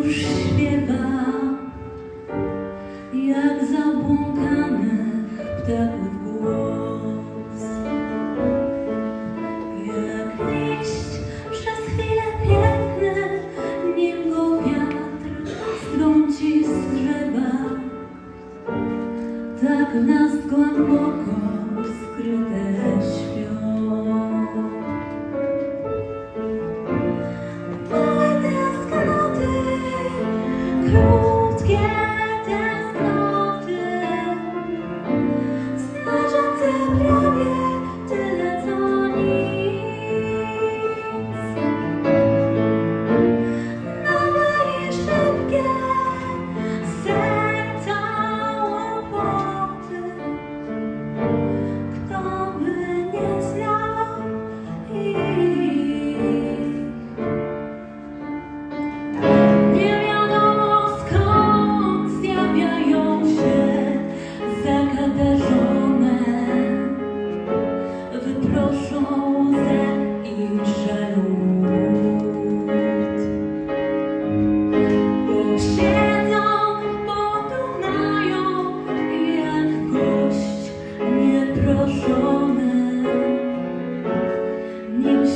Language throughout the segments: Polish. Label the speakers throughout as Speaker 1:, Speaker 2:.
Speaker 1: wciąż śpiewa, jak zabłąkanych ptaków głos. Jak liść przez chwilę piękny, nim go wiatr strąci z drzewa, tak nas głęboko. You.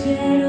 Speaker 1: share.